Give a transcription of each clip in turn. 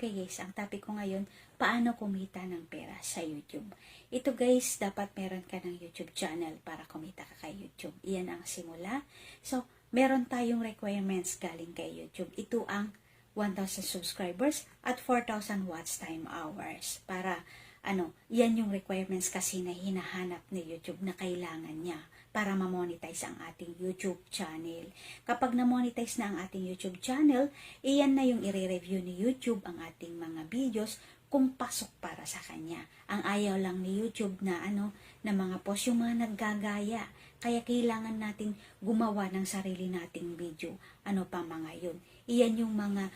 Okay guys, ang topic ko ngayon, paano kumita ng pera sa YouTube. Ito guys, dapat meron ka ng YouTube channel para kumita ka kay YouTube. Iyan ang simula. So, meron tayong requirements galing kay YouTube. Ito ang 1,000 subscribers at 4,000 watch time hours. Para, ano, yan yung requirements kasi na hinahanap ni YouTube na kailangan niya para ma-monetize ang ating YouTube channel. Kapag na-monetize na ang ating YouTube channel, iyan na yung i-review ni YouTube ang ating mga videos kung pasok para sa kanya. Ang ayaw lang ni YouTube na ano, na mga post yung mga naggagaya. Kaya kailangan nating gumawa ng sarili nating video. Ano pa mga yun. Iyan yung mga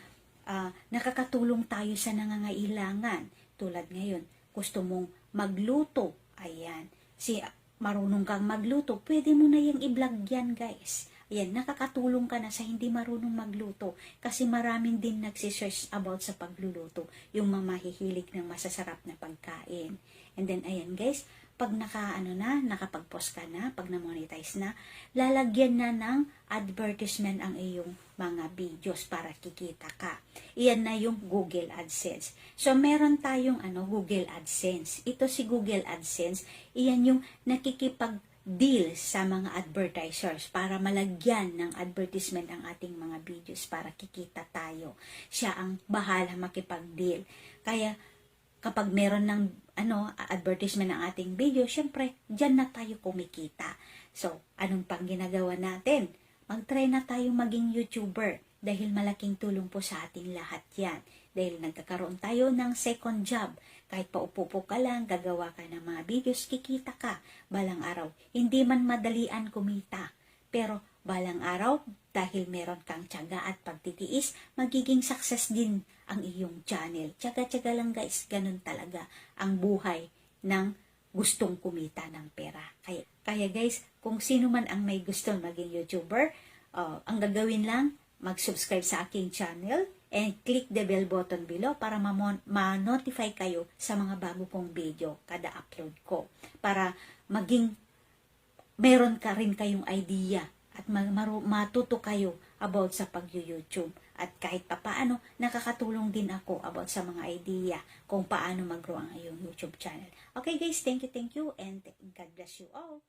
ah, nakakatulong tayo sa nangangailangan. Tulad ngayon, gusto mong magluto. Ayan. Si marunong kang magluto, pwede mo na yung i-vlog yan, guys. Ayan, nakakatulong ka na sa hindi marunong magluto. Kasi maraming din nagsisearch about sa pagluluto. Yung mga mahihilig ng masasarap na pagkain. And then, ayan guys, pag naka, ano na, nakapag-post ka na, pag na-monetize na, lalagyan na ng advertisement ang iyong mga videos para kikita ka. Iyan na yung Google AdSense. So, meron tayong ano, Google AdSense. Ito si Google AdSense, iyan yung nakikipag deal sa mga advertisers para malagyan ng advertisement ang ating mga videos para kikita tayo. Siya ang bahala makipag-deal. Kaya kapag meron ng ano advertisement ng ating video, syempre diyan na tayo kumikita. So, anong pang ginagawa natin? Mag-try na tayo maging YouTuber dahil malaking tulong po sa ating lahat 'yan. Dahil nagkakaroon tayo ng second job. Kahit paupo ka lang, gagawa ka ng mga videos, kikita ka balang araw. Hindi man madalian kumita. Pero balang araw, dahil meron kang tiyaga at pagtitiis, magiging success din ang iyong channel. Tiyaga-tiyaga lang guys, ganun talaga ang buhay ng gustong kumita ng pera. Kaya, kaya guys, kung sino man ang may gusto maging YouTuber, uh, ang gagawin lang, mag-subscribe sa aking channel and click the bell button below para ma- ma-notify kayo sa mga bago kong video kada upload ko. Para maging meron ka rin kayong idea at ma- matuto kayo about sa pag-YouTube. At kahit papaano, nakakatulong din ako about sa mga idea kung paano mag-grow ang iyong YouTube channel. Okay guys, thank you, thank you, and God bless you all.